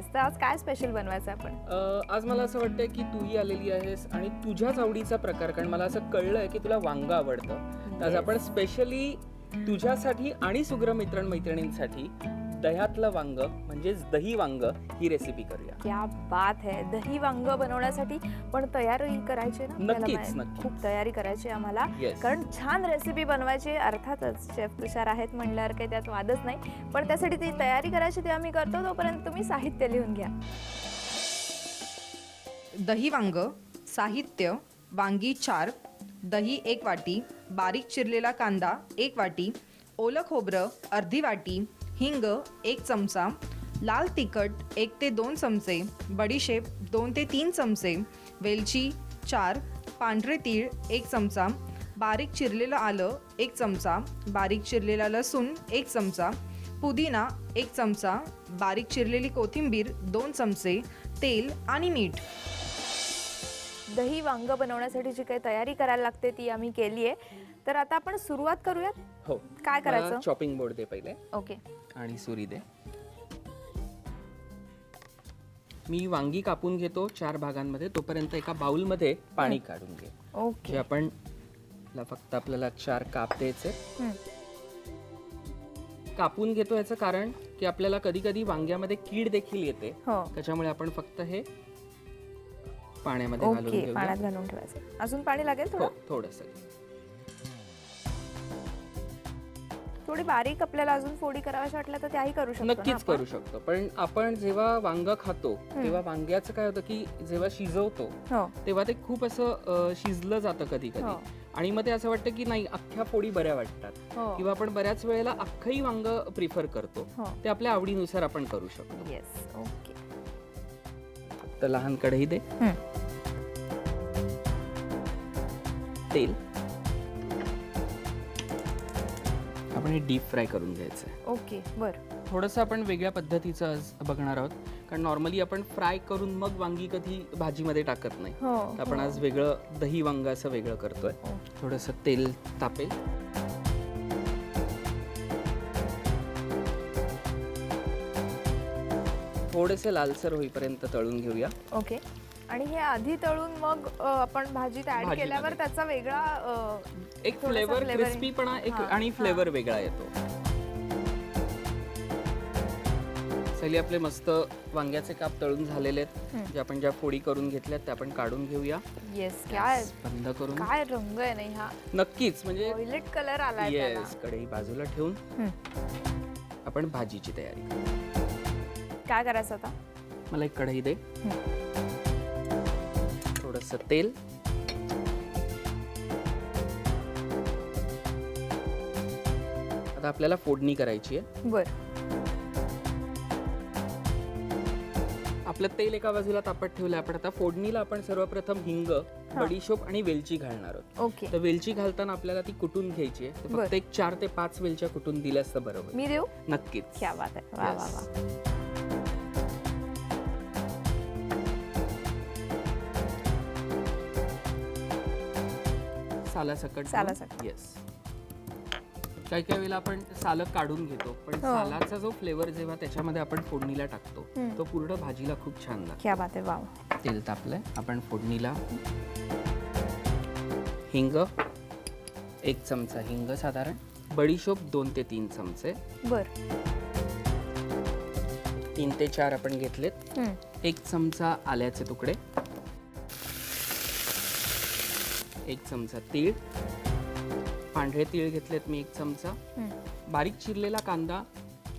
Yes तर आज काय स्पेशल बनवायचं आपण? आज मला असं वाटतंय की तूही आलेली आहेस आणि तुझ्याच आवडीचा प्रकार कारण मला असं कळलंय की तुला वांग आवडतं. आज. आपण स्पेशली तुझ्यासाठी आणि सुग्र मित्र मैत्रिणींसाठी दह्यातलं वांग म्हणजेच दही वांग ही रेसिपी करूया. क्या बात है. दही वांग बनवण्यासाठी पण तयारी करायची ना नक्कीच. खूप तयारी करायची आम्हाला. Yes. कारण छान रेसिपी बनवायची अर्थातच शेफ तुषार आहेत म्हणल्यावर काही त्यात वादच नाही. पण त्यासाठी ती तयारी करायची ते आम्ही करतो. तोपर्यंत तुम्ही साहित्य लिहून घ्या. दही वांग साहित्य वांगी चार दही एक वाटी बारीक चिरलेला कांदा एक वाटी ओलं खोबरं अर्धी वाटी हिंग एक चमचा लाल तिखट एक ते दोन चमचे बडीशेप दोन ते तीन चमचे वेलची चार पांढरे तीळ एक चमचा बारीक चिरलेलं आलं एक चमचा बारीक चिरलेला लसूण एक चमचा पुदिना एक चमचा बारीक चिरलेली कोथिंबीर दोन चमचे तेल आणि मीठ. दही वांग बनवण्यासाठी जी काही तयारी करायला लागते ती आम्ही केली आहे. तर आता आपण सुरुवात करूयात? हो. काय करायचं? चॉपिंग बोर्ड दे पहिले. ओके. आणि सुरी दे. मी वांगी कापून घेतो चार भागांमध्ये तोपर्यंत एका बाउलमध्ये पाणी काढून घे. ओके. जे आपण ला फक्त आपल्याला चार काप द्यायचे. कापून घेतो याचं कारण की आपल्याला कधी कधी वांग्यामध्ये कीड देखील येते. हो. त्याच्यामुळे आपण फक्त हे पाण्यामध्ये घालून ओके घेऊया पाण्यात घालून ठेवायचं. अजून पाणी लागेल हो थोडं थोडस. थोडी बारीक आपल्याला अजून फोडी कराव्याशा वाटल्या तर त्याही करू शकतो ना नक्कीच आपण? करू शकतो. पण आपण जेव्हा वांग खातो तेव्हा वांग्याचं काय होतं की जेव्हा शिजवतो हो. तेव्हा ते खूप असं अ, शिजलं जातं कधी हो. कधी आणि मग ते असं वाटतं की नाही अख्ख्या फोडी बऱ्या वाटतात. हो. किंवा आपण बऱ्याच वेळेला अख्खही वांग प्रिफर करतो. हो. ते आपल्या आवडीनुसार आपण करू शकतो. येस ओके तर लहान कढई दे तेल. आपण हे डीप फ्राय करून घ्यायचं आहे. ओके बर. थोडंसं आपण वेगळ्या पद्धतीचं आज बघणार आहोत. कारण नॉर्मली आपण फ्राय करून मग वांगी कधी भाजीमध्ये टाकत नाही. हो तर आपण आज वेगळं दही वांग असं वेगळं करतोय. हो. थोडंसं तेल तापेल. थोडेसे लालसर होईपर्यंत तळून घेऊया. ओके. आणि हे आधी तळून मग अ, आपण भाजीत ऍड भाजीमध्ये. केल्यावर त्याचा वेगळा अ, एक थोडासा फ्लेवर क्रिस्पीपणा एक हा, आणि हा. फ्लेवर वेगळा येतो. सैली आपले मस्त वांग्याचे काप तळून झालेले आहेत. जे आपण ज्या फोडी करून घेतल्यात त्या आपण काढून घेऊया. येस काय बंद करून. काय रंग आहे नाही हा नक्कीच म्हणजे व्हायलेट कलर आलाय त्याला. येस कढई बाजूला ठेवून. आपण भाजीची तयारी करू. काय करायचं आता? मला एक कढई दे. थोडस तेल. आता आपल्याला फोडणी करायची आहे. बर. आपलं तेल एका बाजूला तापत ठेवलं आपण आता फोडणीला आपण सर्वप्रथम हिंग बडीशोप आणि वेलची घालणार आहोत. ओके. तर वेलची घालताना आपल्याला ती कुटून घ्यायची आहे? तर बरं. फक्त एक चार ते पाच वेलच्या कुटून दिल्यास तर बरोबर. मी देऊ? नक्कीच. क्या बात आहे. वा वा Yes. वा. सालासकट सालासकट. येस काही काही वेळेला आपण सालं काढून घेतो पण हो. सालाचा जो फ्लेवर जेव्हा त्याच्यामध्ये आपण फोडणीला टाकतो हम्म. तो पूर्ण भाजीला खूप छान लागतो क्या बात आहे वा वा. तेल तापलंय आपण फोडणीला हिंग एक चमचा हिंग साधारण बडीशोप दोन ते तीन चमचे बर तीन ते चार आपण घेतलेत हम्म. एक चमचा आल्याचे तुकडे एक चमचा तीळ. पांढरे तीळ घेतलेत मी एक चमचा. बारीक चिरलेला कांदा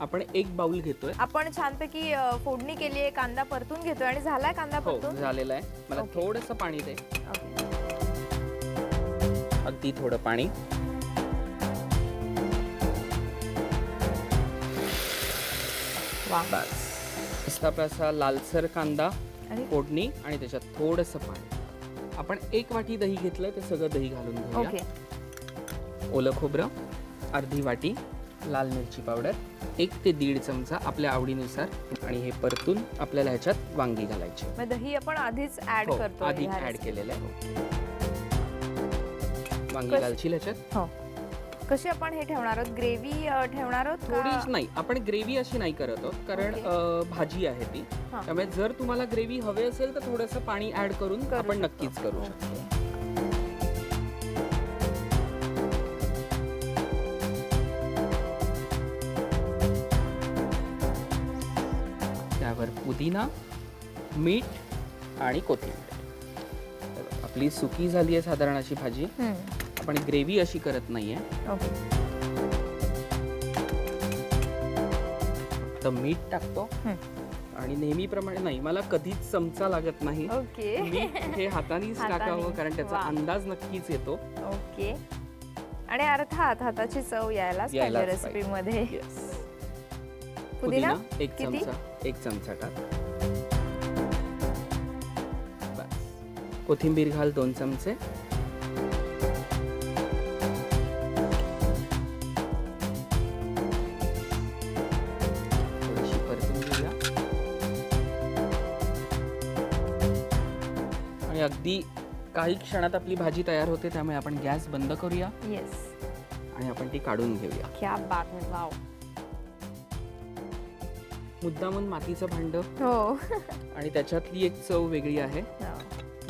आपण एक बाउल घेतोय. आपण छानपैकी अ, फोडणी केली आहे कांदा परतून घेतोय आणि झालाय कांदा हो परतून? झालेला आहे. मला ओके. थोडंसं पाणी दे. ओके. अगदी थोडं पाणी. वा. बस. असा लालसर कांदा आणि? फोडणी आणि त्याच्यात थोडंसं पाणी. आपण एक वाटी दही घेतलंय ते सगळं दही घालून ओके. घेऊया ओलं खोबरं अर्धी वाटी लाल मिरची पावडर एक ते दीड चमचा आपल्या आवडीनुसार आणि हे परतून आपल्याला ह्याच्यात वांगी घालायची. मग दही आपण आधीच ऍड हो, करतो आधी ह्या ऍड. केलेलं आहे. वांगी कस- घालशील ह्याच्यात? हो. कशी आपण हे ठेवणार आहोत ग्रेव्ही ठेवणार आहोत थोडी का? नाही आपण ग्रेव्ही अशी नाही करत आहोत कारण ओके. अ, भाजी आहे ती हा. त्यामुळे जर तुम्हाला ग्रेव्ही हवे असेल तर थोडंसं पाणी ऍड करून करू आपण शकतो. नक्कीच करू शकतो त्यावर पुदिना मीठ आणि कोथिंबीर तर आपली सुकी झाली आहे साधारण अशी भाजी हम्म, आपण ग्रेव्ही अशी करत नाहीये ओके तर मीठ टाकतो. आणि नेहमीप्रमाणे नाही मला कधीच चमचा लागत नाही ओके मीठ हे हातानेच हाताने. टाकावं कारण त्याचा वा. अंदाज नक्कीच येतो ओके आणि अर्थात हाताची चव यायलाच पाहिजे यायलाच रेसिपी पाहिजे. मध्ये Yes. पुदिना पुदिना एक किती? चमचा एक चमचा टाक बस. कोथिंबीर घाल दोन चमचे अगदी काही क्षणात आपली भाजी तयार होते त्यामुळे आपण गॅस बंद करूया. येस आणि आपण ती काढून घेऊया. क्या बात वाव. मुद्दामून मातीचं भांड. हो. आणि त्याच्यातली एक चव वेगळी आहे.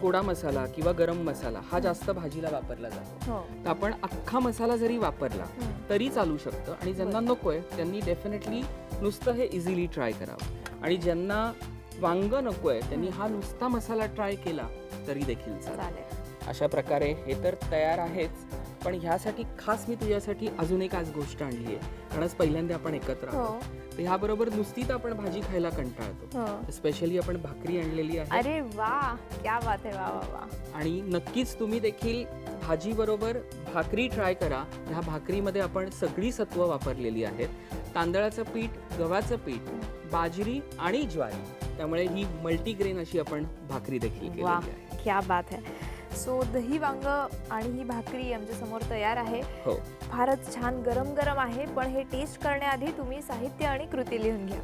गोडा मसाला किंवा गरम मसाला हा जास्त भाजीला वापरला जातो. हो. तर आपण अख्खा मसाला जरी वापरला हम्म. तरी चालू शकतं. आणि ज्यांना नकोय त्यांनी डेफिनेटली नुसतं हे इझिली ट्राय करावं. आणि ज्यांना वांग नकोय. त्यांनी हा नुसता मसाला ट्राय केला तरी देखील चालेल. अशा प्रकारे हे तर तयार आहेच पण ह्यासाठी खास मी तुझ्यासाठी अजून एक आज गोष्ट आणली आहे. कारण पहिल्यांदा आपण एकत्र हो. आहोत तर ह्याबरोबर नुसतीच आपण भाजी खायला कंटाळतो. हो. स्पेशली आपण भाकरी आणलेली आहे. अरे वा क्या बात आहे. वा वा वा. आणि नक्कीच तुम्ही देखील भाजी बरोबर भाकरी ट्राय करा. ह्या भाकरीमध्ये आपण सगळी सत्व वापरलेली आहेत. तांदळाचं पीठ गव्हाचं पीठ बाजरी आणि ज्वारी. त्यामुळे ही मल्टीग्रेन अशी आपण भाकरी देखील वा केलेली आहे. क्या बात आहे सो दही वांग आणि ही भाकरी आमच्यासमोर तयार आहे. हो. फारच छान गरम गरम आहे पण हे टेस्ट करण्याआधी तुम्ही साहित्य आणि कृती लिहून घ्या.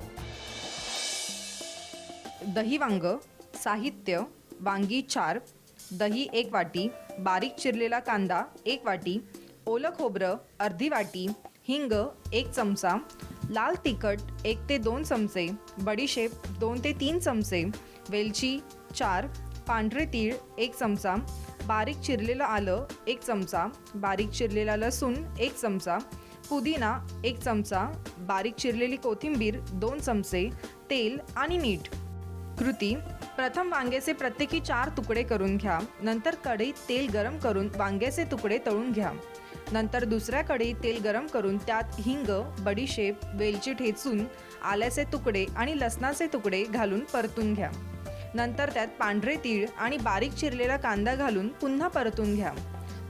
दही वांग साहित्य वांगी चार दही एक वाटी बारीक चिरलेला कांदा एक वाटी ओलं खोबरं अर्धी वाटी हिंग एक चमचा लाल तिखट एक ते दोन चमचे बडीशेप दोन ते तीन चमचे वेलची चार पांढरे तीळ एक चमचा बारीक चिरलेलं आलं एक चमचा बारीक चिरलेला लसूण एक चमचा पुदिना एक चमचा बारीक चिरलेली कोथिंबीर दोन चमचे तेल आणि मीठ. कृती प्रथम वांग्याचे प्रत्येकी चार तुकडे करून घ्या नंतर कढईत तेल गरम करून वांग्याचे तुकडे तळून घ्या. नंतर दुसऱ्या कढईत तेल गरम करून त्यात हिंग बडीशेप वेलची ठेचून आल्याचे तुकडे आणि लसणाचे तुकडे घालून परतून घ्या. नंतर त्यात पांढरे तीळ आणि बारीक चिरलेला कांदा घालून पुन्हा परतून घ्या.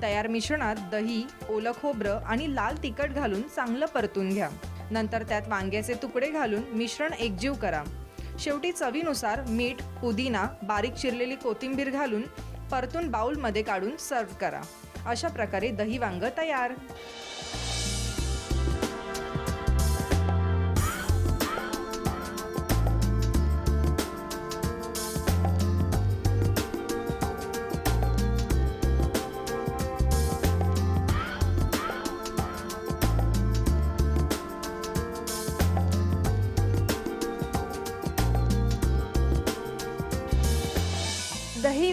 तयार मिश्रणात दही ओलं खोबरं आणि लाल तिखट घालून चांगलं परतून घ्या. नंतर त्यात वांग्याचे तुकडे घालून मिश्रण एकजीव करा. शेवटी चवीनुसार मीठ पुदिना बारीक चिरलेली कोथिंबीर घालून परतून बाऊलमध्ये काढून सर्व्ह करा. अशा प्रकारे दही वांग तयार.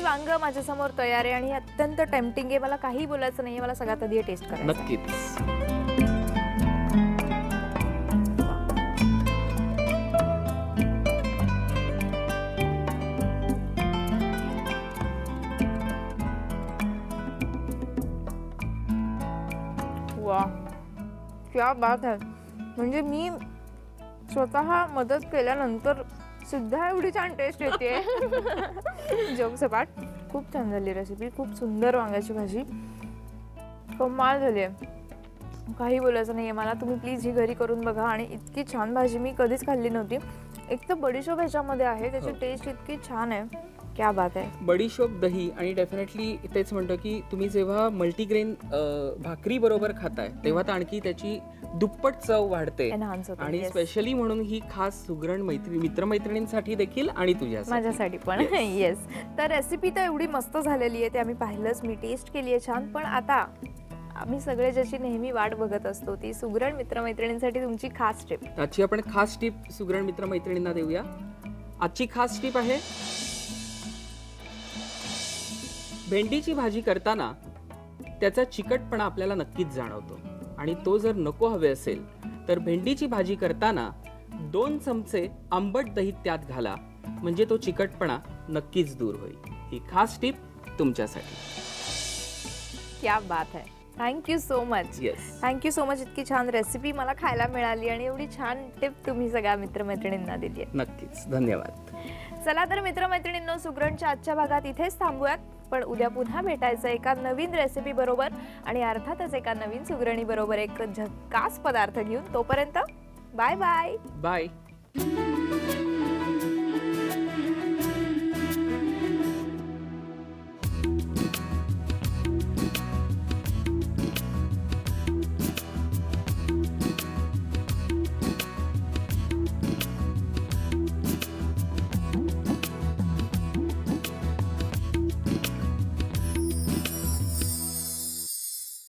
वांग माझ्यासमोर तयार आहे आणि हे अत्यंत टेम्पटिंग आहे. मला काही बोलायचं नाहीये. मला सगळ्यात आधी टेस्ट करायचं आहे. नक्कीच. वा क्या बात आहे म्हणजे मी स्वतः मदत केल्यानंतर सुद्धा एवढी छान टेस्ट येते. जोक सपाट. खूप छान झाली रेसिपी खूप सुंदर वांग्याची भाजी. कमाल झाली आहे काही बोलायचं नाही आहे मला. तुम्ही प्लीज ही घरी करून बघा. आणि इतकी छान भाजी मी कधीच खाल्ली नव्हती. एक तर बडीशोप ह्याच्यामध्ये आहे. त्याची हो. टेस्ट इतकी छान आहे. क्या बात आहे बडीशोप दही आणि डेफिनेटली तेच म्हणतो की तुम्ही जेव्हा मल्टीग्रेन भाकरी बरोबर खाताय तेव्हा तर आणखी त्याची दुप्पट चव वाढते. आणि. स्पेशली म्हणून ही खास सुगरण मैत्री मित्रमैत्रिणींसाठी देखील आणि तुझ्या माझ्यासाठी पण. येस तर रेसिपी तर एवढी मस्त झालेली आहे ते आम्ही पाहिलंच मी टेस्ट केली आहे छान. पण आता आम्ही सगळे ज्याची नेहमी वाट बघत असतो ती सुगरण मित्रमैत्रिणींसाठी तुमची खास टिप आजची आपण खास टीप सुगरण मित्र मैत्रिणींना देऊया. आजची खास टीप आहे भेंडीची भाजी करताना त्याचा चिकटपणा आपल्याला नक्कीच जाणवतो. आणि तो जर नको हवे असेल तर भेंडीची भाजी करताना दोन चमचे आंबट दही त्यात घाला म्हणजे तो चिकटपणा नक्कीच दूर होईल. ही खास टीप तुमच्यासाठी. क्या बात आहे thank you so much yes thank you so much इतकी छान रेसिपी मला खायला मिळाली आणि एवढी छान टिप तुम्ही सगळ्या मित्रमैत्रिणींना दिली नक्कीच. धन्यवाद. चला तर मित्रमैत्रिणींनो सुगरणच्या आजच्या भागात इथेच थांबूयात. पण उद्या पुन्हा भेटायचं एका नवीन रेसिपी बरोबर आणि अर्थातच एका नवीन सुगरणी बरोबर एक झक्कास पदार्थ घेऊन तोपर्यंत बाय बाय. बाय.